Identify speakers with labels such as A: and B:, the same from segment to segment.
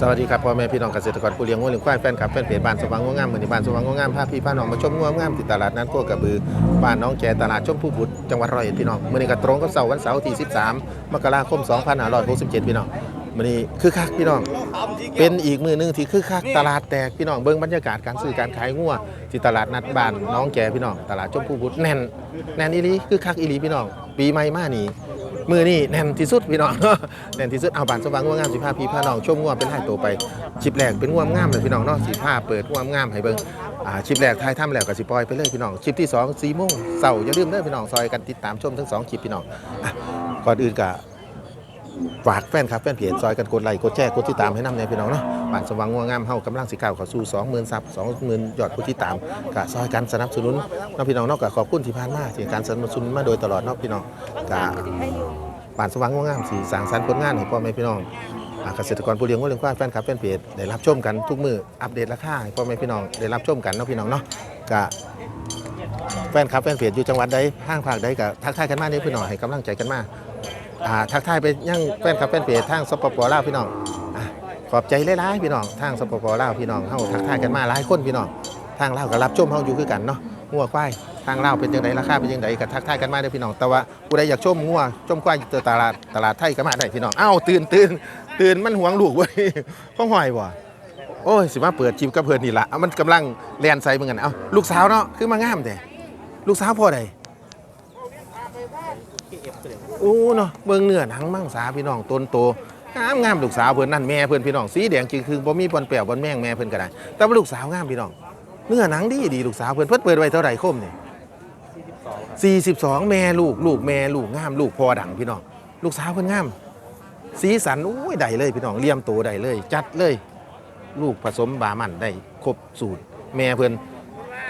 A: สวัสดีครับพ่อแม่พี่น้องเกษตรกรผู้เลี้ยงวัวเลี้ยงควายแฟนคลับแฟนเพจบ้านสว่างงวงามเหมือนบ้านสว่างงวงามพาพี่พาน้องมาชมงวงามที่ตลาดนัดโคกระบือบ้านน้องแกตลาดชมพูบุตรจังหวัดร้อยเอ็ดพี่น้องมื้อนี้ก็ตรงกับเสาร์วันเสาร์ที่ 13 มกราคม 2567 พี่น้องมื้อนี้คือคักพี่น้อง เป็นอีกมือหนึงที่คือคักตลาดแตกพี่น้องเบิ่งบรรยากาศการซื้อการขายงัวที่ตลาดนัดบ้านน้องแกพี่น้องตลาดชมพูบุตรแน่นแน่นอีหลีคือคักอีหลีพี่น้อง ปีใหม่มานี่ มือนี่แน่นที่สุดพี่น้องแน่นที่สุดเอาบานสว่างง่วงงามสีผ้าพี่พาน้องชมง่วงเป็นไห้โตวไปชิปแรกเป็นง่วงงามเลยพี่น้องเนาะสีผ้าเปิดง่วงงามให้เบิ่งอ่าชิปแรกทายถ้ำแล้วก็สิปล่อยไปเลยพี่น้องชิปที่2สีม่วงเสาอย่าลืมเด้อพี่น้องซอยกันติดตามชมทั้งสองคลิปพี่น้องอะก่อนอื่นก็ ฝากแฟนครับแฟนเพจซอยกันกดไลค์กดแชร์กดติดตามให้น้ำเนี่ยพี่น้องเนาะบานสว่างงัวงามเฮากำลังสิก้าวเข้าสู่20,000ซับ20,000ยอดผู้ติดตามก็ซอยกันสนับสนุนเนาะพี่น้องเนาะก็ขอบคุณที่ผ่านมาที่การสนับสนุนมาโดยตลอดเนาะพี่น้องก็บ้านสว่างงัวงามสิสร้างสรรค์ผลงานให้พ่อแม่พี่น้องเกษตรกรผู้เลี้ยงวัวเลี้ยงควายแฟนคลับแฟนเพจได้รับชมกันทุกมืออัปเดตราคาให้พ่อแม่พี่น้องได้รับชมกันเนาะพี่น้องเนาะก็แฟนคลับแฟนเพจอยู่จังหวัดใดห้างภาคใดก็ทักทายกันมาเด้อพี่น้องให้กำลังใจกันมา อ่าทักทายไปยังแฟนคลับแฟนเพจทางสปปลาวพี่น้องอะขอบใจหลายๆพี่น้องทางสปปลาวพี่น้องเฮาทักทายกันมาหลายคนพี่น้องทางลาวก็รับชมเฮาอยู่คือกันเนาะงัวควายทางลาวเป็นจังไดราคาเป็นจังไดก็ทักทายกันมาเด้อพี่น้อง แต่ว่าผู้ใดอยากชมงัวชมควายอยู่ตลาดตลาดไทยก็มาได้พี่น้องอ้าวตื่นตื่นตื่นมันหวงลูกเว้ยข้องหอยบ่โอ้ยสิมาเปิดจิมกับเพิ่นนี่ล่ะเอามันกำลังแล่นใส่เหมือนกันเอ้าลูกสาวเนาะคือมางามแต่ลูกสาวพ่อใด อ้เนาะเบิ่งเนื้อหนังมังสาพี่น้องต้นโตงามงามลูกสาวเพิ่อนนั่นแม่เพิ่อนพี่น้องสีแดงจริงคือบ่มีปนแปวบนแม่งแม่เพิ่อนก็ได้ แต่ว่าลูกสาวงามพี่น้องเนื้อหนังดีดีลูกสาวเพิ่อนเพิ่นเปิดไว้เท่าไหร่คมนี่42 แม่ลูกลูกแม่ลูกงามลูกพอดังพี่น้องลูกสาวเพิ่นงาม สีสันโอ้ยได้เลยพี่น้องเลี่ยมโตได้เลย จัดเลย ลูกผสมบามันได้ครบสูตร แม่เพิ่น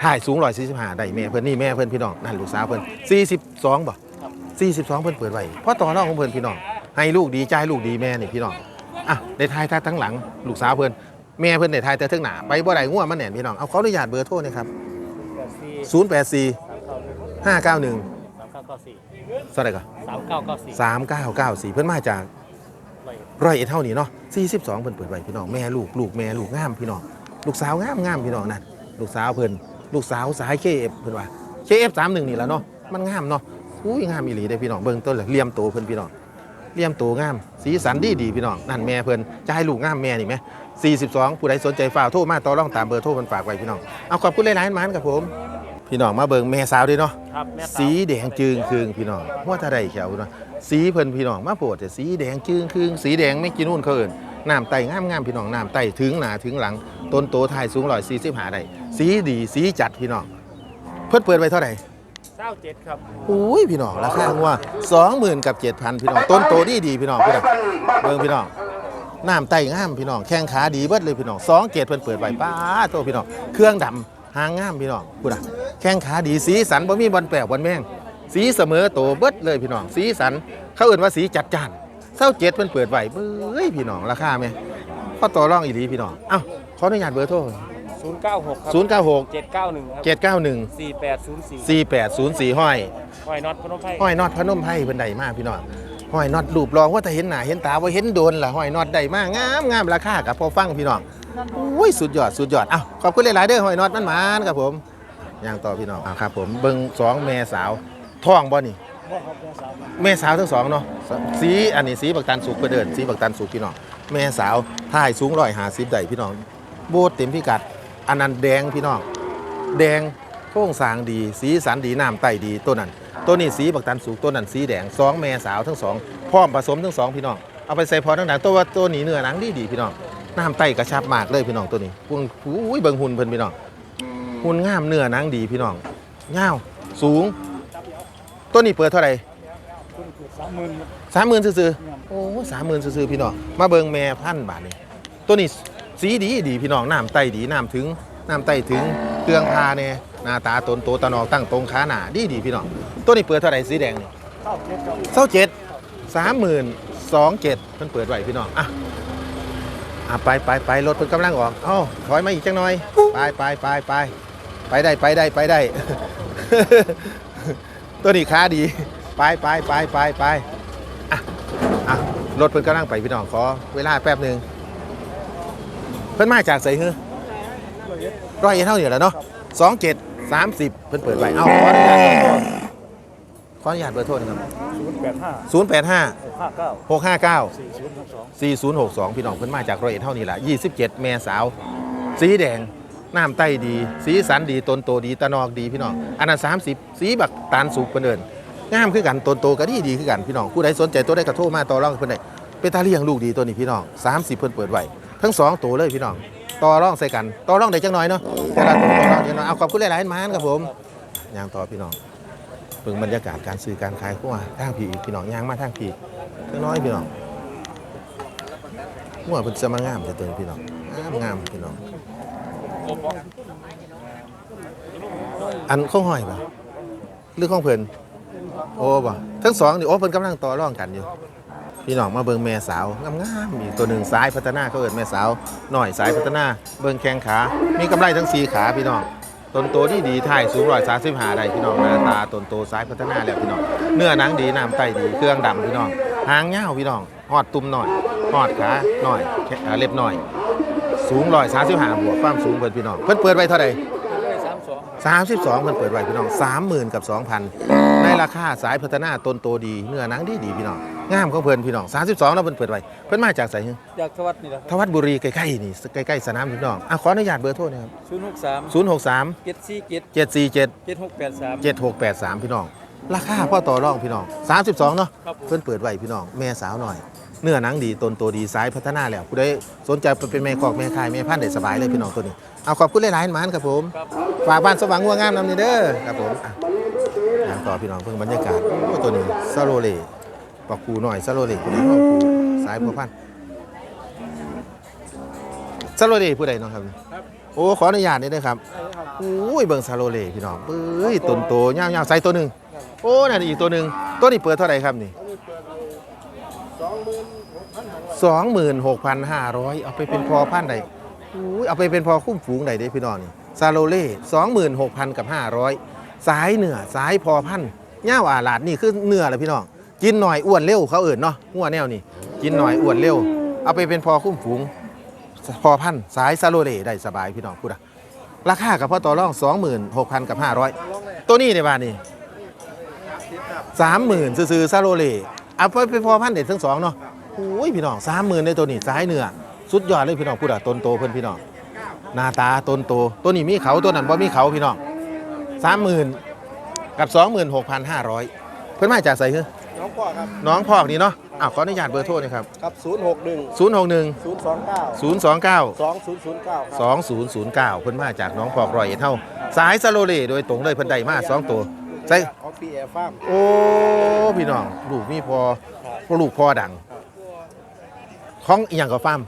A: ถ่ายสูง145ได้แม่เพิ่นนี่แม่เพิ่นพี่น้องนั่นลูกสาวเพิ่น42บ่ 42 เพิ่นเปิดไว้เพราะต่อรองของเพิ่นพี่น้องให้ลูกดีใจลูกดีแม่นี่พี่น้องอะได้ทายท่าทั้งหลัง ลูกสาวเพิ่นแม่เพิ่นได้ทายแต่เทั้งหน้าไปบ่ได้ง่วมันแหน่นพี่น้องเอาขออนุญาตเบอร์โทรหนะครับ084 591
B: สามเก้าสี่
A: เท่าไหร่ก่อน
B: สามเก้าเก้าสี่
A: 3994 เพิ่นมาจากร้อยเอ็ดเท่านี้เนาะ42 เพิ่นเปิดไว้พี่น้องแม่ลูกลูกแม่ลูกงามพี่น้องลูกสาวงามงามพี่น้องนั่นลูกสาวเพิ่นลูกสาวสาย KF เพิ่นว่า KF 31 นี่แหละเนาะมันงามเนาะ อุ้ยงามอีหลีเด้พี่น้องเบิ่งต้นเลยเลี่ยมโตเพิ่นพี่น้องเลี่ยมโตงาม สีสันดีดีพี่น้องนั่นแม่เพิ่นจะให้ลูกงามแม่นี่ไหม42 ผู้ใดสนใจฝากโทรมาต่อรองตามเบอร์โทรเพิ่นฝากไว้พี่น้องเอาขอบคุณหลายๆมันครับผม พี่น้องมาเบิ่งแม่สาวด้วยเนาะ
B: ครับแม่สาว
A: สีแดงจึงคืงพี่น้องว่าถ้าได้เขียวเนาะสีเพิ่นพี่น้องมาโปรดแต่สีแดงจึงคืงสีแดงไม่กินนู่นเขาเอิ้นน้ำไตงามงามๆพี่น้องน้ำไตถึงหนาถึงหลังต้นโตถ่ายสูง145ได้สีดีสีจัดพี่น้องเพิ่นเปิดไว้เท่าไหร่
B: เก้าเจ็ดครับ
A: อุ้ยพี่น้องราคาว่าสองหมื่นกับเจ็ดพันพี่น้องต้นโตดีดีพี่น้องพี่น้องเบิ่งพี่น้องน้ำไต่งามพี่น้องแข้งขาดีเบิดเลยพี่น้องสองเกตเพิ่นเปิดไว้ป้าโตพี่น้องเครื่องดำหางงามพี่น้องพูดนะแข้งขาดีสีสันบ่มีบอลแปลกบอลแม่งสีเสมอโตเบิดเลยพี่น้องสีสันเขาเอื่นว่าสีจัดจ้านเศร้าเจ็ดเพิ่นเปิดไว้เบ้ยพี่น้องราคาไหมพอต่อรองอีหลีพี่น้องเอ้าขออนุญาตเบอร์โทร
B: ศูนย์เก้าหกครับ
A: 0 9 6
B: เจ็ดเก้าหนึ่งครับ
A: 7 9 1
B: สี่แปดศูนย์สี่
A: 4 8 0 4 ห้อย
B: หอยน็อตพนมไพร
A: ห้อยน็อตพนมไพรเพิ่นได้มากพี่น้องห้อยน็อตรูปรองว่าแต่เห็นหน้าเห็นตาว่าเห็นโดนล่ะห้อยน็อตได้มากงามงามราคากับพอฟังพี่น้องอุ้ยสุดยอดสุดยอดเอ้าขอบคุณหลายๆเด้อห้อยน็อตมันหมานครับผมย่างต่อพี่น้องอ่าครับผมเบิ่งสองแม่สาวท้องบ่นี่แม่สาวทั้งสองเนาะสีอันนี้สีบักตันสุกเพื่อเดินสีบักตันสุกพี่น้องแม่สาวท่ายสูงร้อยหาสิบได้พี่น้องโบดเต็มพิกัด อันนั้นแดงพี่น้อง แดงโค้งสางดี สีสันดีน้ำไตดีตัวนั้น ตัวนี้สีบักตันสุกตัวนั้นสีแดงสองแม่สาวทั้งสองพร้อมผสมทั้งสองพี่น้องเอาไปใส่พอทั้งหนังตัวว่าตัวนี้เนื้อหนังดีดีพี่น้องน้ำไตกระชับมากเลยพี่น้องตัวนี้พุ่งอุ้ยเบิ่งหุ่นเพิ่นพี่น้องหุ่นงามเนื้อหนังดีพี่น้องเงาสูง ตัวนี้เปิดเท่าไหร่
B: สามหมื่น
A: สามหมื่นซื้อๆโอ้สามหมื่นซื้อๆพี่น้องมาเบิงแม่พันบาทนี่ตัวนี้ สีดีดีพี่น้องน้ำไตดีน้ำถึงน้ำไตถึงเครื่องพาเนี่ยหน้าตาตนโตตะนอกตั้งตรงขาหนาดีดีพี่น้องตัวนี้เปิดเท่าไหร่สีแดงนี่
B: เก้าเจ็ดครับ
A: เท่าเจ็ดสามหมื่นสองเจ็ดเพิ่นเปิดไหวพี่น้องอะอะไปไปไปรถเพิ่นกำลังออกเอ้าถอยมาอีกจังหน่อยไปไปไปไปไปได้ไปได้ไปได้ ตัวนี้ค้าดีไปไปไปไปไปอะอะรถเพิ่นกำลังไปพี่น้องขอเวลาแป๊บหนึ่ง พิ่นมาจากไสฮือร้อยเอ็ดเท่านี่แหละเนาะสองเจ็ดสามสิบเพิ่นเปิดไว้เอาขออนุญาตเบอร์โทรขออนุญาตเบอร์โทรนะครับ
B: ศูนย์แปดห้า
A: ศูนย์แปดห้า
B: ห้าเก้า
A: หกห้าเก้า
B: สี่ศูนย์สอง
A: 4062 พี่น้องเพิ่นมาจากร้อยเอ็ดเท่านี้แหละ27เมษาว สีแดง น้ำไต้ดี สีสันดีตนโตดีตะนอกดีพี่น้องอันนั้น30 สีบักตาลสุกเพิ่นเอิ้นงามคือกันตนโตก็ดีดีคือกันพี่น้องผู้ใดสนใจตัวได้กระโทรมาต่อรองกับเพิ่นได้เป็นตาเลี้ยงลูกดีตัวนี้พี่น้อง 30 เพิ่นเปิดไว้ ทั้งสองตัวเลยพี่น้องต่อร่องใส่กันต่อร่องได้จังน้อยเนาะแต่ละตัวต่อร่องจังน้อยเอาขอบคุณหลายๆมานครับผมยางต่อพี่น้องเบิ่งบรรยากาศการซื้อการขายขั้วทางพี่พี่น้องยางมาทางพี่จังน้อยพี่น้องหัวเพิ่นจะมางามแต่ตัวนี้พี่น้องงามงามพี่น้องอันข้องห้อยปะหรือข้องเพิ่นโอ้บ่ทั้งสองนี่โอ้เพิ่นกำลังต่อร่องกันอยู่ พี่น้องมาเบิ่งแม่สาวงามๆอีกตัวหนึ่งสายพัฒนาเขาเอิ้นแม่สาวหน่อยสายพัฒนา เบิ่งแข้งขา มีกำไรทั้งสี่ขาพี่น้องต้นโตที่ดีถ่ายสูงร้อยสามสิบห้าได้พี่น้องหน้าตาต้นโตสายพัฒนาแล้วพี่น้องเนื้อหนังดีน้ำไตดีเครื่องดำพี่น้องหางยาวพี่น้องหอดตุ่มหน่อยหอดขาหน่อยแขนอ่าเล็บหน่อย สูงร้อยสามสิบห้าบวกความสูงเพิ่นพี่น้องเพิ่นเปิดไว้เท่าไหร่
B: สามสอง
A: 32เพิ่นเปิดไว้พี่น้อง30,000กับ2,000ในราคาสายพัฒนาต้นโตดี เนื้อหนังดีดีพี่น้อง งามของเพิ่นพี่น้อง 32แล้วเพิ่นเปิดไว้เพิ่นมาจากไสฮะ
B: อยากทวัดนี่แหละ
A: ทวัดบุรีใกล้ๆนี่ใกล้ๆสนามพี่น้องอะขออนุญาตเบอร์โทรนะครับ
B: ศูนย์หกสาม
A: 063
B: เจ็ดสี่เจ็ด
A: 747
B: เจ็ดหกแปดสาม
A: 7683 พี่น้อง ราคาพ่อต่อรองพี่น้อง 32 เนาะ
B: ครับผม
A: เพิ่นเปิดไว้พี่น้อง แม่สาวหน่อย เนื้อหนังดีต้นโตดีสายพัฒนาแล้วผู้ใดสนใจไปเป็นแม่คอกแม่คายแม่พันธุ์ได้สบายเลยพี่น้องตัวนี้ เอาขอบคุณหลายๆหมานครับผม
B: ครับ
A: ฝากบ้านสว่างงัวงามนำนี่เด้อครับผมอะอะต่อพี่น้องเพิ่งบรรยากาศโอ้ตัวนี้ซาโรเล่ ปอกคูหน่อยซาโรเล่ผู้ใดปอกคูสายพัวพันธ์ซาโรเล่ผู้ใดเนาะครับ
B: ครับ
A: โอ้ขออนุญาตนี่ด้วยครับโอ้ยเบิ่งซาโรเล่พี่น้องเอ้ยต้นโตยาวๆใส่ตัวหนึ่งโอ้นั่นอีกตัวหนึ่งตัวนี้เปิดเท่าไหร่ครับนี่สองหมื่นหกพันห้าร้อยเอาไปเป็นพอพันธุ์ใดอุ้ยเอาไปเป็นพอคุ้มฝูงใดเด้พี่น้องนี่ซาโรเล่สองหมื่นหกพันกับห้าร้อยสายเหนือสายพอพันธุ์ย่าวอาหลาดนี่คือเนื้อแหละพี่น้อง กินหน่อยอ้วนเร็วเขาเอิ่นเนาะหัวแนวนี่กินหน่อยอ้วนเร็ว เอาไปเป็นพอคุ้มฝูง พอพันสายซาโรเลได้สบายพี่น้องพูดอะราคากับพ่อต่อรอง26,000กับ500ตัวนี้ในบ้านนี่30,000ซื้อซาโรเลเอาไปเป็นพอพันเด็ดทั้งสองเนาะโอ้ยพี่น้อง30,000ในตัวนี้สายเนื้อสุดยอดเลยพี่น้องพูดอะต้นโตเพิ่อนพี่น้องหน้าตาต้นโตตัวนี้มีเขาตัวนั้นบ่มีเขาพี่น้อง30,000กับ26,500เพิ่อนมาจากไสคือ
B: น้องพ่อครับ
A: น้องพอกนี่เนาะอ้าวขออนุญาตเบอร์โทรหนะครับ
B: ครับศูนย์หกหนึ่ง
A: 061
B: ศูนย์สองเก้า
A: 029
B: สองศูนย์ศูนย์เก้าครับ
A: 2009เพิ่นมาจากน้องพอกรอยเอ็ดเท่าสายซาโลเลโดยตรงเลยเพิ่นได้มาสองตัวใส่
B: ของปีแอร์ฟาร์ม
A: โอ้ พี่น้อง ลูกมีพอลูกพอดังของอีหยังก็ฟาร์ม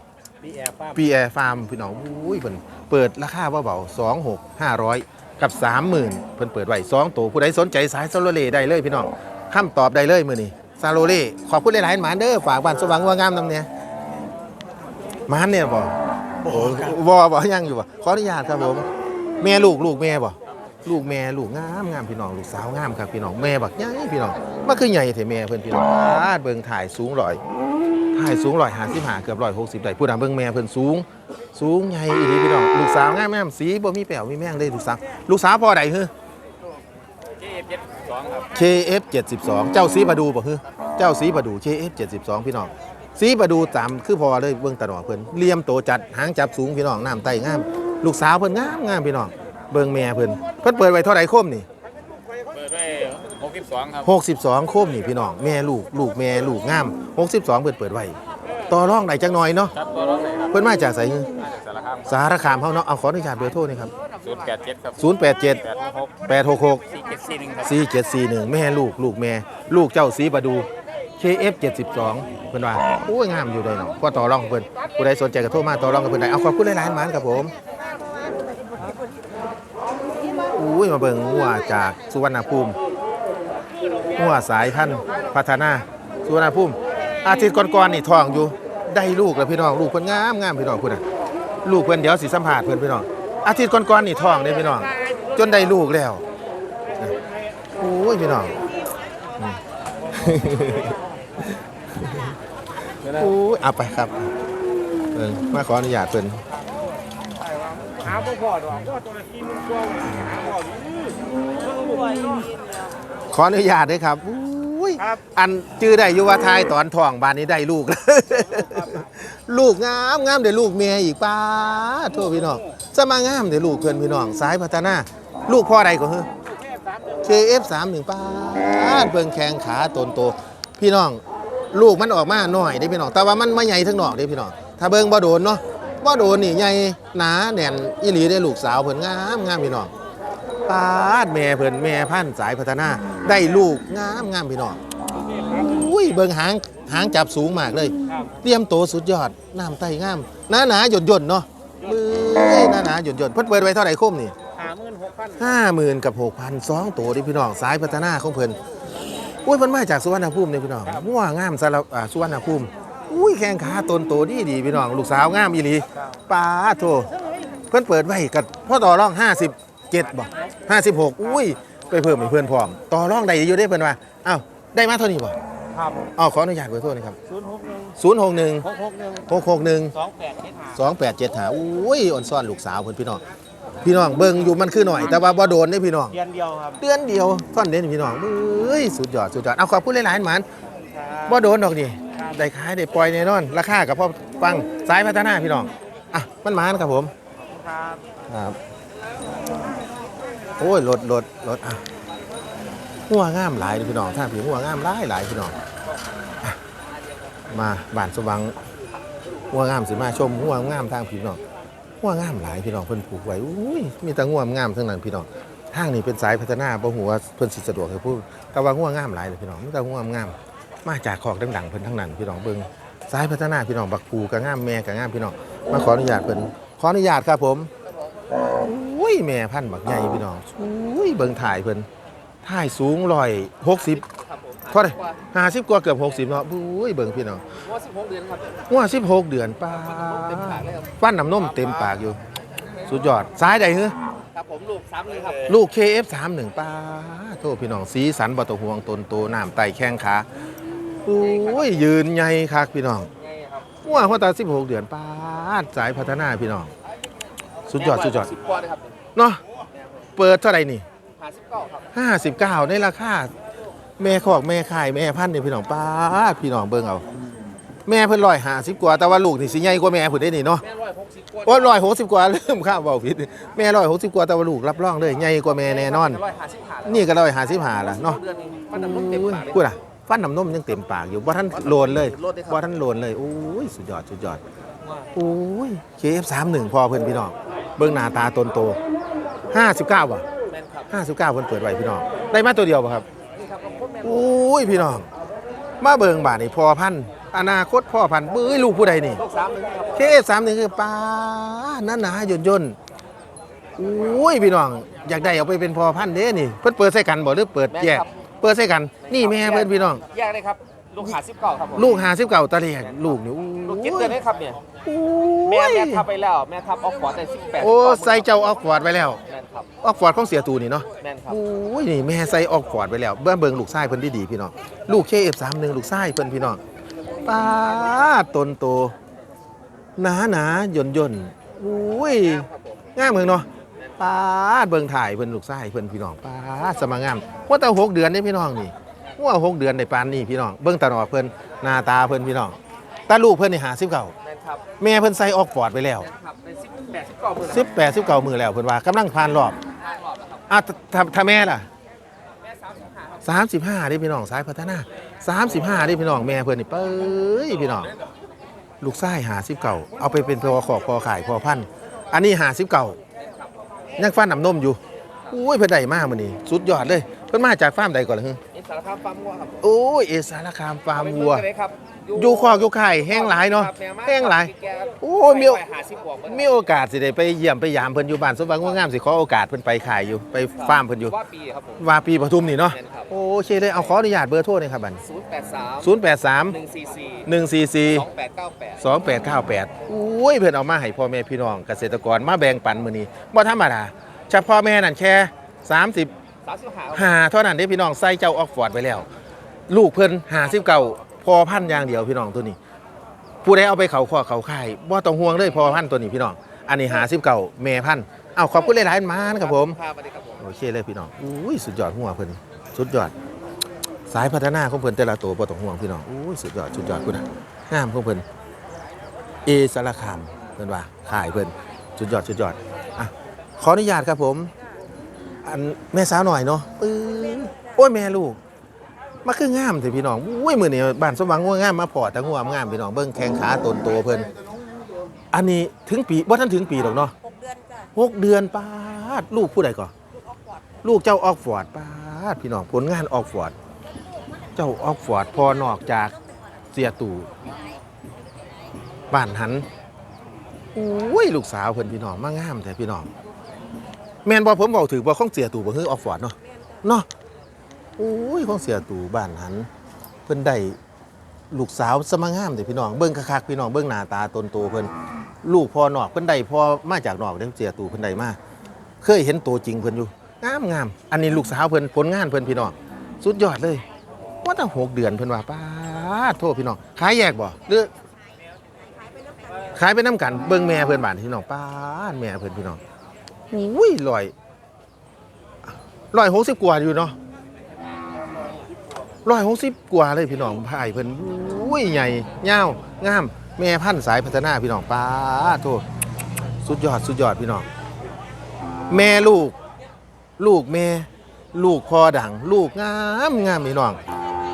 B: ปีแอร์ฟาร์ม
A: ปีแอร์ฟาร์มพี่น้องอุ้ยเพิ่นเปิดราคาเบาๆ26 500กับ30,000เพิ่นเปิดไว้2ตัวผู้ใดสนใจสายซาโลเลได้เลยพี่น้อง คำตอบได้เลยมื้อนี้ซาโลเลขอบคุณหลายๆหมานเด้อฝากบ้านสว่างว่างามนำเนี่ยหมานเนี่ยบ่โอ้บ่บ่ยังอยู่บ่ขออนุญาตครับผมแม่ลูกลูกแม่บ่ลูกแม่ลูกงามงามพี่น้องลูกสาวงามครับพี่น้องแม่บักใหญ่พี่น้องมันคือใหญ่แท้แม่เพิ่นพี่น้องปาดเบิ่งถ่ายสูงร้อยถ่ายสูงร้อยห้าสิบห้าเกือบร้อยหกสิบได้ผู้นำเบิ่งแม่เพิ่นสูง สูงใหญ่อีหลีพี่น้องลูกสาวงามงามสีบ่มีแป๋วมีแม่งเลยลูกสาวลูกสาวพ่อใดฮือ KF 72เจ้าสีประดูบ่ฮือเจ้าสีประดู KF 72พี่น้องสีประดูจำคือพอเลยเบิ่งตะหนอเพิ่นเลี่ยมโตจัดหางจับสูงพี่น้องน้ำไต้งาม ลูกสาวเพิ่นงามงามพี่น้องเบิ่งแม่เพิ่นเพิ่นเปิดไว้เท่าไหร่โคมนี่
B: เปิดไว้หกสิบสองครับ
A: 62โคมนี่พี่น้องแม่ลูกลูกแม่ลูกงาม62เพิ่นเปิดไว้ ต่อรองได้จักหน่อยเนาะ
B: ครับตัวร้องไหนครับ
A: เพิ่นมาจากไสฮือ
B: สารคาม
A: สารคามเฮาเนาะเอาขออนุญาตเบอร์โทรนี่ครับ
B: ศูนย์แปดเจ็ดครับ
A: 087
B: แปดหกหก
A: 866
B: สี่เจ็ดสี่หนึ่งครับ
A: 4741แม่ลูกลูกแม่ ลูกเจ้าสีประดู KF 72เพิ่นว่าโอ้ยงามอยู่เลยเนาะพอต่อรองกับเพิ่นผู้ใดสนใจก็โทรมาต่อรองกับเพิ่นได้เอาขอบคุณหลายๆหมานครับผมอุ้ยมาเบิ่งงัวจากสุวรรณภูมิงัวสายพันธุ์พัฒนาสุวรรณภูมิอาทิตย์ก่อนๆนี่ท้องอยู่ ได้ลูกแล้วพี่น้องลูกเพิ่นงามงามพี่น้องพุ่นน่ะลูกเพิ่นเดี๋ยวสิสัมภาษณ์เพิ่นพี่น้องอาทิตย์ก่อนๆนี่ท้องเด้พี่น้องจนได้ลูกแล้วโอ้ยพี่น้องโอ้ยเอาไปครับเออมาขออนุญาตเพิ่น
B: หาบ่พอดอกพ่อตัวกินมันกว่าหาพ่อยู่เพิ่งรู้เน
A: ขออนุญาตด้วยครับอุ้ยอันจื้อได้อยู่ว่าทายตอนท้องบ้านนี้ได้ลูก ลูกงามงามเดี๋ยวลูกเมียอีกป้าโทษพี่น้องจะมางามเดี๋ยวลูกเพื่อนพี่น้องสายพัฒนา ลูกพ่อใดก็คือ KF31 ป้าดเบิ่งแข้งขาตนโตพี่น้อง ลูกมันออกมาหน่อยได้พี่น้อง แต่ว่ามันไม่ใหญ่ทั้งนอกได้พี่น้อง ถ้าเบิ่งบ่โดนเนาะบ่โดนนี่ใหญ่หนาแน่นอีหลีได้ลูกสาวเพิ่นงามงามพี่น้องป้าดแม่เพิ่นแม่พันธุ์สายพัฒนา ได้ลูกงามงามพี่น้องอุ้ยเบิ่งหาง หางจับสูงมากเลย
B: ครับ
A: เตรียมโตสุดยอดน้ำไตงามหนาหนาหย่นหย่นๆเนาะมือหนาหนาหย่นหย่นๆเพิ่นเปิดไว้เท่าไหร่คุ้มนี่
B: หาหมื่นหกพัน
A: ห้าหมื่นกับหกพันสองตัวที่พี่น้องสายพัฒนาของเพิ่นอุ้ยเพิ่นมาจากสุวรรณภูมิเนี่ยพี่น้องมั่วงามสารบอ่าสุวรรณภูมิอุ้ยแข้งขาตนโตดีดีพี่น้องลูกสาวงามอีหลีป้าโทเพิ่นเปิดไว้กับพ่อต่อรองห้าสิบเจ็ดบ่ห้าสิบหกอุ้ยไปเพิ่มให้เพื่อนพร้อม ต่อรองได้อยู่ได้เพิ่นว่าอ้าวได้มาเท่านี้บ่
B: ครับ
A: อ้าวขออนุญาตเบอร์โทรหนะครับ
B: ศูนย์หกหนึ่ง
A: ศูนย์หกหนึ่ง
B: หกหกหนึ่ง
A: หกหกหนึ่ง
B: สองแปดเจ็ดห้า
A: สองแปดเจ็ดหาอุ้ยอ่อนซ่อนลูกสาวเพิ่นพี่น้อง พี่น้องเบิ่งอยู่มันคือหน่อย แต่ว่าบ่โดนเด้พี่น้อง
B: เดือนเดียวครับ
A: เดือนเดียวซ่อนเด่นพี่น้องเอ้ยสุดยอดสุดยอดเอาขอบคุณหลายๆหมันบ่โดนดอกนี่ได้ขายได้ปล่อยแน่นอน ราคากับพ่อฟังสายพัฒนาพี่น้องอะมันหมานครับผม
B: ครับ
A: ครับ โอ้ยรถรถรถอะ หัวงามหลายพี่น้องท่าผีหัวงามหลายหลายพี่น้องมาบ้านสว่างหัวงามสิมาชมหัวงามทางพี่น้องหัวงามหลายพี่น้องเพิ่นผูกไว้อุ้ยมีแต่หัวงามทั้งนั้นพี่น้องทางนี้เป็นสายพัฒนาบ่ฮู้ว่าเพิ่นสิสะดวกให้พูดแต่ว่าหัวงามหลายเลยพี่น้องมีแต่หัวงามมาจากขอกดังๆเพิ่นทั้งนั้นพี่น้องเบิ่งสายพัฒนาพี่น้องบักผูก็งามแม่ก็งามพี่น้องมาขออนุญาตเพิ่นขออนุญาตครับผมอุ้ยแม่พันธุ์บักใหญ่พี่น้องอุ้ยเบิ่งถ่ายเพิ่น ถ่ายสูงร้อยหกสิบเท่าไหร่ห้าสิบกว่าเกือบหกสิบเนาะอุ้ยเบิ่งพี่น้อง
B: ว่าสิบหกเดือนครับ
A: ว่าสิบหกเดือนป้า
B: เต็มปากเลยครับ
A: ฟันน้ำนมเต็มปากอยู่ สุดยอดซ้ายใดเฮ้อ
B: ครับผมลูกสามเลยครับ
A: ลูก KF31 ป้าโทษพี่น้องสีสันบ่ตกห่วงตนโตน้ำไตแข้งขาอุ้ยยืนใหญ่คักพี่น้อง
B: ไงครับ
A: ว่าหัวตา16เดือนป้าดสายพัฒนาพี่น้อง สุดยอดสุดยอด
B: สิบกว่าเลยครับ
A: เนาะเปิดเท่าไหร่นี่
B: หาสิบเก้าครับ
A: ห้าสิบเก้าในราคาแม่ขอกแม่ขายแม่พันธุ์เนี่ยพี่น้องป้าดพี่น้องเบิ่งเอา แม่เพิ่นร้อยห้าสิบกว่าแต่ว่าลูกนี่สิใหญ่กว่าแม่เพิ่นได้นี่เนาะ
B: แม่ร้อยหกสิบกว่า
A: โอ้ร้อยหกสิบกว่าเริ่มข้าวเบาผิดแม่ร้อยหกสิบกว่าแต่ว่าลูกรับรองเลยใหญ่กว่าแม่แน่นอน
B: ร้อยห้าสิบห้า
A: นี่ก็ร้อยห้าสิบห้าละเนาะ
B: เดือนนึงมันน้ำนมเต็มปากเลย
A: พูดอะฟันน้ำนมยังเต็มปากอยู่ว่าท่านโลนเลย
B: โลนเลยครับ
A: ว่าท่านโลนเลยโอ้ยสุดยอดสุดยอดโอ้ยเคฟสามหนึ่งพอเพิ่นพี่น้องเบิ่งหน้าตาตนโตห้าสิบเก้าป่ะ
B: แม่นครับ
A: ห้าสิบเก้าเพิ่นเปิดไว้พี่น้อง ได้มาตัวเดียวป่ะครับอุ้ยพี่น้อง มาเบิงบาทนี่พอพันอนาคตพ่อพันเบื้อลูกผู้ใดนี่
B: เค
A: สสามหนึ่งคือปลาหนาหนาย่นย่นอุ้ยพี่น้อง อยากได้เอาไปเป็นพอพันเด้นี่ เพิ่นเปิดใส่กันบ่หรือเปิดแยก เปิดใส่กัน นี่แม่เพิ่นพี่น้อง
B: แยกเลยครับ ลูกหาสิบเก้าครับผม
A: ลูกหาสิบเก่าตะเลียกลูกนี่
B: ลูกเจ็ดเดือนได้ครับเนี่ย
A: โอ้
B: แม่
A: ย
B: แม่ทับไปแล้วแม่ทับออกขวาได้สิบแปด
A: โอ้ใส่เจ้าออกฟอร์ดไว้แล้ว
B: แม่นครับ
A: ออกฟอร์ดของเสียตูนี่เนาะ
B: แม่นครับ
A: โอ้ยนี่แม่ใส่ออกฟอร์ดไว้แล้วเบื้องเบิงลูกไส้เพิ่นดีๆพี่น้องลูกเคเอฟสามหนึ่งลูกไส้เพิ่นพี่น้องป้าดตนโตหนาหนาหย่นหย่นๆอุ้ยงามเมืองเนาะป้าดเบิ่งถ่ายเพิ่นลูกชายเพิ่นพี่น้องป้าดสมางามว่าแต่หกเดือนนี่พี่น้องนี่ ว่าหกเดือนในปานนี่พี่น้องเบิ่งตาหนอเพิ่นหน้าตาเพิ่นพี่น้องตาลูกเพิ่นนี่หาสิบเก่า
B: แม่นครับ
A: แม่เพิ่นใส่ออกฟอร์ดไปแล้ว
B: แม่นครับเป็นสิบแปดสิบเก้าหมื่น
A: สิบแปดสิบเก้ามือแล้วเพิ่นว่ากำลังผ่านรอบอะถ้าถ้าแม่ล่ะ
B: แม่สามสิบห้าครับ
A: สามสิบห้าได้พี่น้องสายพัฒนาสามสิบห้าได้พี่น้องแม่เพิ่นนี่เป้ยพี่น้องลูกไส้หาสิบเก่าเอาไปเป็นพอขอกพอขายพอพันธุ์อันนี้หาสิบเก่ายังฟันน้ำนมอยู่อุ้ยเพิ่นได้มากมันนี่สุดยอดเลยเพิ่นมาจากฟาร์มใดก่อนล่ะฮึ
B: เอ็นสารคามฟาร์มวัวครับ
A: โอ้ยเอสารคามฟาร์มวัว
B: ไปเบิ่งกันเลยครับ
A: อยู่คอกอยู่ไข่แห้งหลายเนาะ
B: ครับแม่ม้
A: แห้งหลาย
B: แก
A: โอ้ยมี
B: ไปหาสิบบวกเบิ่ง
A: มีโอกาสสิได้ไปเยี่ยมไปยามเพิ่นอยู่บ้านสมบัติงามสิขอโอกาสเพิ่นไปขายอยู่ไปฟาร์มเพิ่นอยู่
B: ว่าปีครับผม
A: ว่าปีปทุมนี่เนาะ
B: แม่นครับ
A: โอเคเลยเอาขออนุญาตเบอร์โทรหน่อยครับบัด
B: ศูนย์แปดสาม
A: 083
B: หนึ่งสี่สี่
A: 144
B: สองแปดเก้าแปด
A: สองแปดเก้าแปดอุ้ยเพื่อนเอามาให้พ่อแม่พี่น้องเกษตรกรมาแบ่งปันมือนี้บ่ธรรมดาเฉพาะแม่นั่นแค่30
B: สามสิบห้า
A: หาเท่านั้นเด้พี่น้องใส่เจ้าออกฟอร์ดไปแล้ว ลูกเพิ่นหาสิบเก่าพอพันธุ์อย่างเดียวพี่น้องตัวนี้ ผู้ใดเอาไปเขาข้อเขาค่ายบ่ต้องห่วงเลยพอพันธุ์ตัวนี้พี่น้อง อันนี้หาสิบเก่าแม่พันธุ์เอาขอบคุณหลายๆมานะครับผม
B: ครับสวัสดีครับผม
A: โอเคเลยพี่น้องอุ้ยสุดยอดหัวเพิ่นสุดยอด สายพัฒนาของเพิ่นแต่ละตัวบ่ต้องห่วงพี่น้องอุ้ยสุดยอดสุดยอดพุ่นน่ะงามของเพิ่นเอสารคามเพิ่นว่าขายเพิ่นสุดยอดสุดยอดอะขออนุญาตครับผม อันแม่สาวหน่อยเนาะปื้อโอ้ยแม่ลูกมาคืองามเถอะพี่น้องอุ้ยมื้อนี้บ้านสมหวังงัวงามมาพอดทั้งงัวงามพี่น้องเบิ่งแข้งขาตนโตเพิ่นอันนี้ถึงปีบ่ทันถึงปีหรอกเนาะ
C: หกเดือนจ้ะ
A: หกเดือนปาดลูกผู้ใดก่อน
C: ลูกออกปอด
A: ลูกเจ้าออกฟอร์ดป้าดพี่น้องผลงานออกฟอร์ดเจ้าออกฟอร์ดพอนอกจากเสียตู่บ้านหันอุ้ยลูกสาวเพิ่นพี่น้องมางามแต่พี่น้อง แม่นบ่ผมบอกถือบ่ของเสียตู่บ่คือออกฟอร์ดเนาะเนาะอุ้ยของเสียตู่บ้านหันเพิ่นได้ลูกสาวสมางามแต่พี่น้องเบิ่งคักๆพี่น้องเบิ่งหน้าตาตนโตเพิ่นลูกพ่อนอกเพิ่นได้พ่อมาจากนอกเด้อเสียตู่เพิ่นได้มาเคยเห็นตัวจริงเพิ่นอยู่งามงามอันนี้ลูกสาวเพิ่นผลงานเพิ่นพี่น้องสุดยอดเลยว่าตั้งหกเดือนเพิ่นว่าป้าดโทษพี่น้องขายแยกบ่หรือขายไปน้ำกันเบิ่งแม่เพิ่นบาดพี่น้องป้าดแม่เพิ่นพี่น้อง อุ้ยลอยลอยหกสิบกว่าอยู่เนาะลอยหกสิบกว่าเลยพี่น้องพายเพิ่นอุ้ยใหญ่ยาวงาม แม่พันธุ์สายพัฒนาพี่น้องป้าโทษสุดยอดสุดยอดพี่น้อง แม่ลูก ลูกแม่ ลูกพอดัง ลูกงามงามพี่น้อง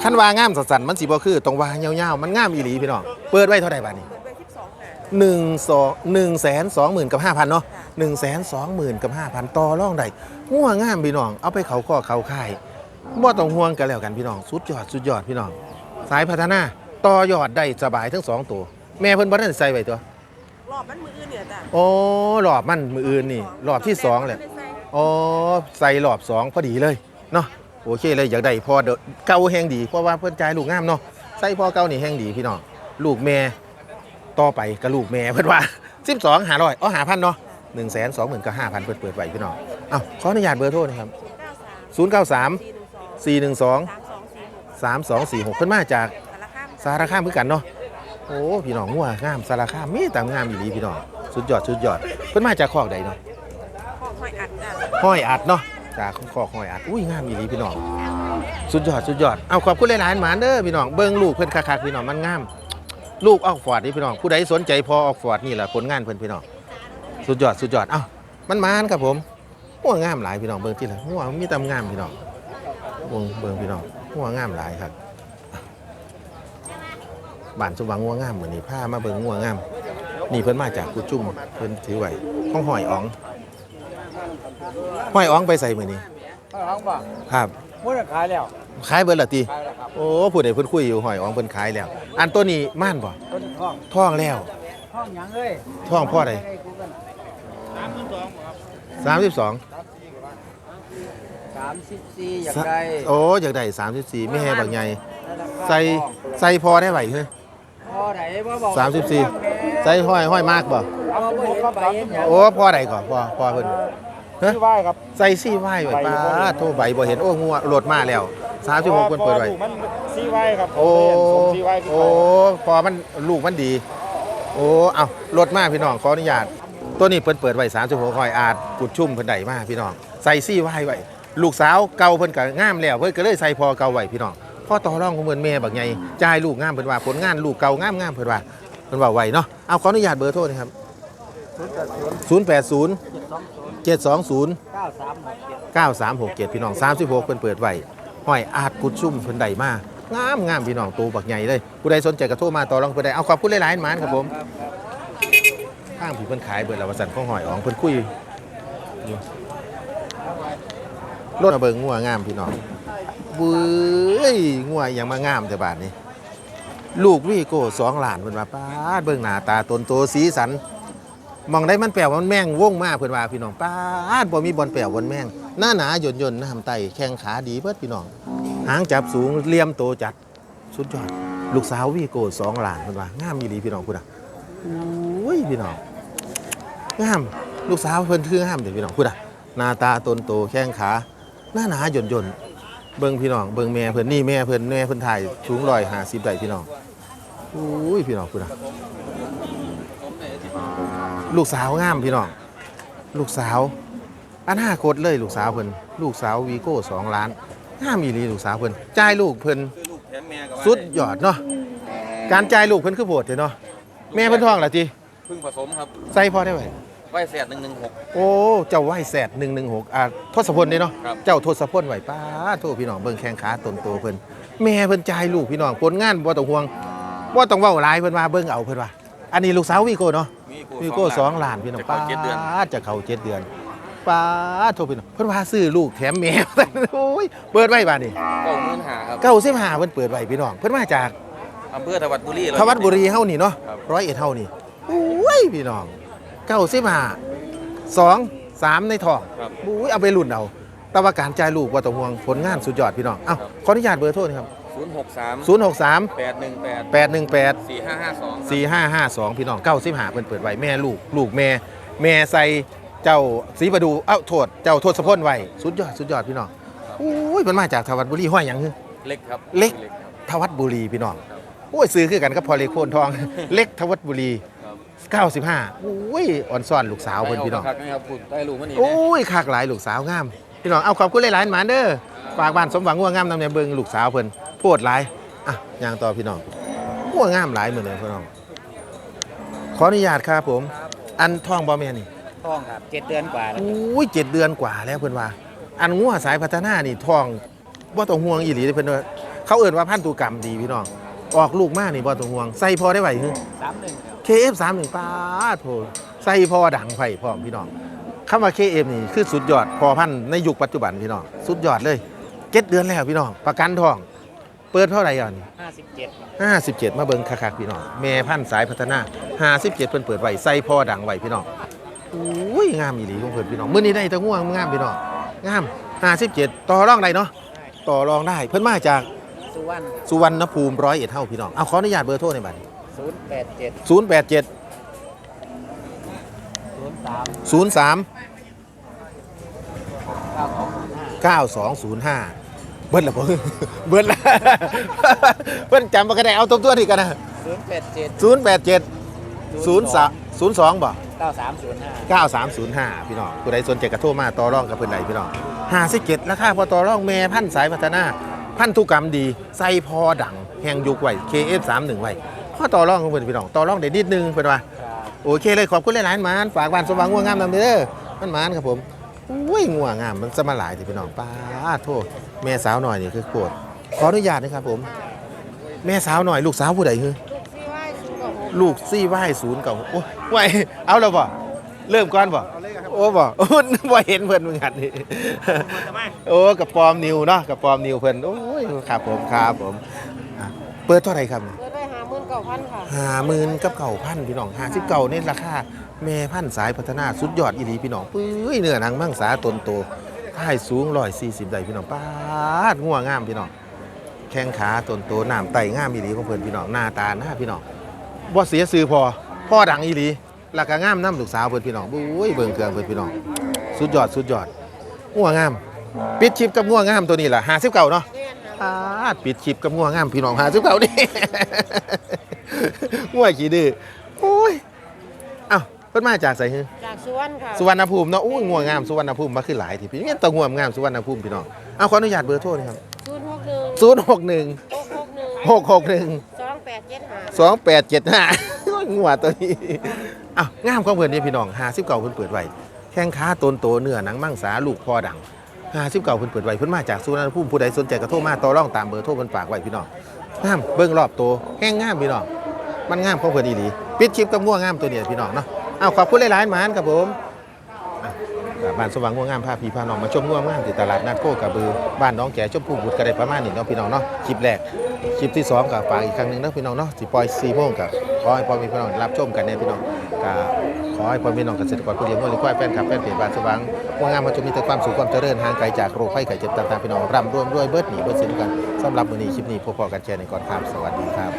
A: คันว่างามสัสันมันสิบ่คือต้องว่าเงาวๆมันงามอีหลีพี่น้องเปิดไว้เท่าไหร่บาทนี้
C: เปิดไปสิบสองค่ะ
A: หนึ่งสองหนึ่งแสนสองหมื่นกับห้าพันเนาะ หนึ่งแสนสองหมื่นกับห้าพันต่อรองได้งัวงามพี่น้อง เอาไปเขาข้อเขาค่ายบ่ต้องห่วงกันแล้วกันพี่น้อง สุดยอดสุดยอดพี่น้อง สายพัฒนาต่อยอดได้สบายทั้งสองตัว แม่เพิ่นบ่ได้ใส่ไว้ตัว
C: รอบมันมืออื่นเนี่ยจ้ะ
A: โอ้รอบมันมืออื่นนี่รอบที่สองแหละ
C: ไม่ใส่
A: อ๋อใส่รอบสองพอดีเลยเนาะโอเคเลยอยากได้พอเดอะเก่าแห้งดีเพราะว่าเพิ่นจ่ายลูกงามเนาะใส่พอเก่านี่แห้งดีพี่น้องลูกแม่ต่อไปกับลูกแม่เพิ่นว่า12หาร้อยอ๋อหาพันเนาะ 1 2 0 0 0 0กับ5,000เพิ่นเปิดไว้พี่น้องเอ้าขออนุญาตเบอร์โทรนะครับ
C: เก้าสาม
A: 093
C: สี่หนึ่งสอง
A: 412
C: สามสองสี่หก
A: 3246เพิ่นมาจาก
C: สารคาม
A: สารคามคือกันเนาะโอ้พี่น้องงัวงามสารคามมีแต่งามอีหลีพี่น้องสุดยอดสุดยอดเพิ่นมาจากคอกใดเนาะ
C: ข้อห้อยอัดจ้ะ
A: ห้อยอัดเนาะจากคอกห้อยอัดอุ้ยงามอีหลีพี่น้องสุดยอดสุดยอดเอาขอบคุณหลายๆหมานเด้อพี่น้องเบิ่งลูกเพิ่นคักๆพี่น้องมันงาม ลูกออกฟอร์ดนี่พี่น้องผู้ใดสนใจพอออกฟอร์ดนี่แหละผลงานเพิ่นพี่น้อง สุดยอดสุดยอดเอ้ามันมานครับผมหัวงามหลายพี่น้องเบิ่งที่ละหัวมีแตำงามพี่น้องเบิ่งเบิ่งพี่น้องหัวงามหลายครับบ้านสว่างงัวงามเหมือนนี่พามาเบิ่งงัวงาม นี่เพิ่นมาจากกุจุ่มเพิ่นถือไว้ห้องหอยอ๋องหอยอ๋องไปใส่มื้อนี้
B: ข้าวหางบ่
A: ครับ
B: มื้อนั้นขายแล้ว
A: ขายเบิดละติ
B: ขายแล้วครับ
A: โอ้ผู้ใดเพิ่นคุยอยู่หอยอ๋องเพิ่นขายแล้ว อันตัวนี้ม่านบ่
B: ต้นท้อง
A: ท้องแล้ว
B: ท้องหยังเอ้ย
A: ท้องพ่อใด
B: สามสิบสองครับ
A: สามสิบสอง
B: สามสิบสี่อยากได้
A: โอ้อยากได้สามสิบสี่ไม่แห่บางใหญ่ใส่ใส่พอได้ไหวเฮ้ย
B: พอไหนบ่บอก
A: สามสิบสี่ใส่ห้อยห้อยมากบ่
B: เอาบ่เห็นครับสามสิบสอง
A: โอ้พ่อใดก่อนพ่อพ่อเพิ่นฮะ
B: ที่ไหว้ครับ
A: ใส่ซี่ไหวไว้ป้าโทรใบบ่เห็นโอ้งัวโหลดมาแล้วสามสิบหกเพิ่นเปิดไว้
B: พอลูกมันซีไหว้ครับ
A: โอ้
B: ส่งซีไหว้ขึ้น
A: โอ้
B: ไป
A: พอมันลูกมันดี โอ้เอารถมาพี่น้องขออนุญาต ตัวนี้เปิดเปิดไว้สามสิบหกคอยอาจกุดชุ่มเพิ่นได้มากพี่น้องใส่ซี่ไว้ไว้ลูกสาวเก่าเพิ่นก็งามแล้วเพิ่นก็เลยใส่พอเก่าไว้พี่น้องพ่อต่อรองของเพิ่นแม่บักใหญ่จ่ายลูกงามเพิ่นว่าผลงานลูกเก่างามงามเพิ่นว่าเพิ่นว่าไว้เนาะเอาขออนุญาตเบอร์โทรนะครับ080 720
B: เก้าสามหกเจ็ด
A: 9367พี่น้อง36เพิ่นเปิดไว้ห้อยอาจกุดชุ่มเพิ่นได้มากงามงามพี่น้องตัวบักใหญ่เลยผู้ใดสนใจก็โทรมาต่อรองเพิ่นได้เอาขอบคุณหลายๆหมานครับผม ข้างผีเพิ่นขายเบิดแล้ววาสันข้องหอยอ๋องเพิ่นคุยอยู่รถเบิ่งงัวงามพี่น้องเบ้ยงัวยังมางามแต่บาดนี้ ลูกวีโก้สองหลานเพิ่นว่าป้าดเบิ่งหน้าตาตนโตสีสันมองได้มันแปลว่ามันแม่งว่งมากเพิ่นว่าพี่น้องป้าดบ่มีบอลแปลวบอลแม่งหน้าหนาหย่นหย่นๆน้ำไตแข้งขาดีเบิดพี่น้องหางจับสูงเลี่ยมโตจัดสุดยอด ลูกสาววีโก้สองหลานเพิ่นว่างามอีหลีพี่น้องพุ่นน่ะอุ้ยพี่น้อง งาม ลูกสาวเพิ่นคืองามเด้พี่น้องพุ่นน่ะหน้าตาตนโตแข้งขาหน้าหนาหย่นหย่นๆเบิ่งพี่น้องเบิ่งแม่เพิ่นนี่แม่เพิ่นแม่เพิ่นถ่ายสูง150ได้พี่น้องอุ้ยพี่น้องพุ่นน่ะลูกสาวงามพี่น้องลูกสาวอนาคตเลยลูกสาวเพิ่นลูกสาววีโก้สองล้านงามอีหลีลูกสาวเพิ่นจ่ายลูกเพิ่น
B: คือลูกแถมแม่กับ
A: สุดยอดเนาะการจ่ายลูกเพิ่นคือโบดเนาะแม่เพิ่นท้องล่ะจิ
B: พึ่งผสมครับ
A: ใส่พอได้ไหม
B: ไว้แสดหนึ่งหนึ่งหก
A: โอ้ เจ้าไหวแสด116อ่าทศพลเด้เนาะ
B: ครับ
A: เจ้าทศพลไหวป้าโทษพี่น้องเบิ่งแข้งขาตนโตเพิ่นแม่เพิ่นจ่ายลูกพี่น้องผลงานบ่ต้องห่วงบ่ต้องเว้าหลายเพิ่นว่าเบิ่งเอาเพิ่นว่า อันนี้ลูกสาววีโก้เนาะ
B: มี
A: วีโก้สองล้านพี่น้อง
B: จะเข้าเจ็ดเดือน
A: ป้าจะเข้าเจ็ดเดือนป้าโทษพี่น้องเพิ่นว่าซื้อลูกแถมแมวโอ้ยเปิดไว้บาดนี้
B: ก็มื่นหาครับ
A: เก้าสิบห้าเพิ่นเปิดไว้พี่น้องเพิ่นมาจาก
B: อำเภอธวัดบุรี
A: ทวัดบุรีเฮานี่เนาะ
B: ครับ
A: ร้อยเอ็ดเฮานี่โอ้ยพี่น้อง เก้าสิบห้าสองสามในท้อง
B: ครับ
A: โอ้ยเอาไปรุ่นเอาแต่ว่าการจ่ายลูกบ่ต้องห่วงผลงานสุดยอดพี่น้องเอ้าขออนุญาตเบอร์โทรนะครับ
B: ศูนย์หกสาม
A: ศูนย์หกสาม
B: แปดหนึ่งแปด
A: แปดหนึ่งแปด
B: สี่ห้าห้าสอง
A: สี่ห้าห้าสองพี่น้องเก้าสิบห้าเพิ่นเปิดไว้แม่ลูก ลูกแม่ แม่ใส่เจ้าสีประดูเอ้าโทษเจ้าโทษสะพนไว้สุดยอดสุดยอดพี่น้องโอ้ยมันมาจากทวัดบุรีห้อยหยังคือ
B: เล็กครับ
A: เล็ก
B: ครับ
A: ทวัดบุรีพี่น้องโอ้ยซื้อคือกันกับพอเล็กโพนทอง เล็กทวัดบุรี
B: ครับ
A: 95โอ้ยอ่อนซ่อนลูกสาวเพิ่นพี่น้อง
B: ได้เาคักๆนะครับคุณได้ลูกมันนี่
A: โอ้ยคักหลายลูกสาวงาม พี่น้อง เอาขอบคุณหลายๆหมานเด้อฝากบ้านสมหวังงัวงามนำเนี่ยเบิ่งลูกสาวเพิ่นโพดหลาย อะย่างต่อพี่น้องงัวงามหลายมื้อนี้พี่น้อง ขออนุญาตครับผม อันท้องบ่แม่นี่
D: ท้องครับเจ็ดเดือนกว่าแล้ว
A: โอ้ยเจ็ดเดือนกว่าแล้วเพิ่นว่า อันงัวสายพัฒนานี่ท้องบ่ต้องห่วงอีหลีเด้อเพิ่นว่าเขาเอิ้นว่าพันธุกรรมดีพี่น้อง ออกลูกมานี่บ่ต้องห่วง ใส่พอได้ไหวคือ
D: สามหนึ่ง ครับ
A: KF31 ป้าดโถใส่พอดังไผ่พร้อมพี่น้องคำว่า KF นี่คือสุดยอดพอพันธุ์ในยุคปัจจุบันพี่น้องสุดยอดเลยเจ็ดเดือนแล้วพี่น้องประกันทอง เปิดเท่าไหร่อะนี่
D: ห้าสิบเจ็ด
A: ห้าสิบเจ็ดมาเบิ่งคักๆพี่น้องแม่พันธุ์สายพัฒนาห้าสิบเจ็ดเพิ่นเปิดไว้ใส่พอดังไว้พี่น้องอุ้ยงามอีหลีของเพิ่นพี่น้องมื้อนี้ได้แตะง่วงงามพี่น้องงามห้าสิบเจ็ดต่อรองได้เนาะต่อรองได้เพิ่นมาจาก
D: สุวรรณ
A: สุวรรณภูมิร้อยเอ็ดเท่าพี่น้องเอาขออนุญาตเบอร์โทรในอยบัดนี้
D: ศูนย์แปดเจ็ด
A: ศูนย์แปดเจ็ด
D: ศูนย์สาม
A: ศูนย์สาม
D: เก้าสองศูนย์ห้า
A: 9205เบิ้ลละบ่เบิ้ลละเพิ่นจำบ่ก็ได้เอาตรงตัวนี่กันนะ
D: ศูนย์แปดเจ็ด
A: 087 03 02บ่
D: เก้าสามศูนย์ห้า
A: 9305 พี่น้องผู้ใดสนใจก็โทรมาต่อรองกับเพิ่นได้พี่น้อง57ราคาพอต่อรองแม่พันธุ์สายพัฒนา พันธุกรรมดีใส่พอดังแห่งยุคไว้ KF31 ไว้ พอต่อรองของเพิ่นพี่น้องต่อรองได้นิดนึงเพิ่นว่า
D: ครับ
A: โอเคเลยขอบคุณหลายๆหมานฝากบ้านสว่างงัวงามนำเด้อมันหมานครับผมอุ้ยงัวงามมันสมาหลายทีพี่น้องป้าดโทษแม่สาวหน่อยนี่คือโกรธขออนุญาตนะครับผม แม่สาวหน่อยลูกสาวผู้ใดคือลูกซี่ไหว้ศูนย์เก่าโอ้ยไหวเอาแล้วบ่เริ่มก่อนบ่โอ้บ่โอ้บ่เห็นเพิ่นเหมือนกันนี่โอ้กับปอมนิวเนาะกับปอมนิวเพิ่นโอ้ยครับผมครับผมอะเปิดเท่าไหร่ครับ
C: เปิดไปหาหมื่นเก้าพันค่ะ
A: ห้าหมื่นกับเก่าพันพี่น้องห้าสิบเก่าในราคาแม่พันธุ์สายพัฒนาสุดยอดอีหลีพี่น้องปื้ยเนื้อหนังมังสาตนโตท้ายสูงร้อยสี่สิบได้พี่น้องป้าดงัวงามพี่น้องแข้งขาตนโตน้ำไตงามอีหลีของเพิ่นพี่น้องหน้าตาหน้าพี่น้องบ่เสียซื้อพอพ่อดังอีหลีแล้วก็งามน้ำลูกสาวเพิ่นพี่น้องบุ้ยเบิ่งเครื่องเพิ่นพี่น้องสุดยอดสุดยอดงัวงาม ปิดชิปกับงัวงามตัวนี้ล่ะห้าสิบเก่าเนาะ อ่าปิดคลิปกับงัวงามพี่น้องหาซื้อเขาดิงัวขี้ดื้อโอ้ยเอ้าเพิ่นมาจากไสฮือ
C: จากสุวรรณค่ะ
A: สุวรรณภูมิเนาะอู้งัวงามสุวรรณภูมิมาขึ้นหลายทีพี่เนี่ยตัวงัวงามสุวรรณภูมิพี่น้องเอาขออนุญาตเบอร์โทรหนะครับ
C: ศูนย์หกหนึ่ง
A: 061
C: หกหกหนึ่ง
A: 661
C: สองแปดเจ็ดห้า
A: 2875งัวตัวนี้อ้าวงามของเพิ่นนี่พี่น้อง59เพิ่นเปิดไว้แข้งขาตนโตเนื้อหนังมังสาลูกพอดัง 59เก่าเพิ่นเปิดไว้เพิ่นมาจากสุวรรณภูมิผู้ใดสนใจก็โทรมาต่อรองตามเบอร์โทรเพิ่นฝากไว้พี่น้องงามเบิ่งรอบโตแห้งงามพี่น้องมันงามของเพิ่นอีหลีปิดคลิปกับง่วงงามตัวเนี้ยพี่น้องเนาะเอาขอบคุณหลายๆหมานครับผมบ้านสว่างง่วงงามพาพี่พาน้องมาชมง่วงงามที่ตลาดนัดโคกระบือบ้านน้องแก่ชมพูบุตรก็ได้ประมาณนี้เนาะพี่น้องเนาะคลิปแรกคลิปที่สองกับฝากอีกครั้งหนึ่งนะพี่น้องเนาะสิปล่อย4โมงกับขอให้พ่อแม่พี่น้องรับชมกันเนี่ยพี่น้องก็ ขอให้พ่อแม่พี่น้องเกษตรกรผู้เลี้ยงวัวเลี้ยงควายแฟนคลับแฟนเพจบ้านสว่างว่างงามมันจะมีแต่ความสุขความเจริญห่างไกลจากโรคภัยไข้เจ็บต่างๆพี่น้องร่ำรวยรวยเบิดหนีเบิดสินกันสำหรับมื้อนี้คลิปนี้พบๆกันแชร์ในก่อนครับสวัสดีครับ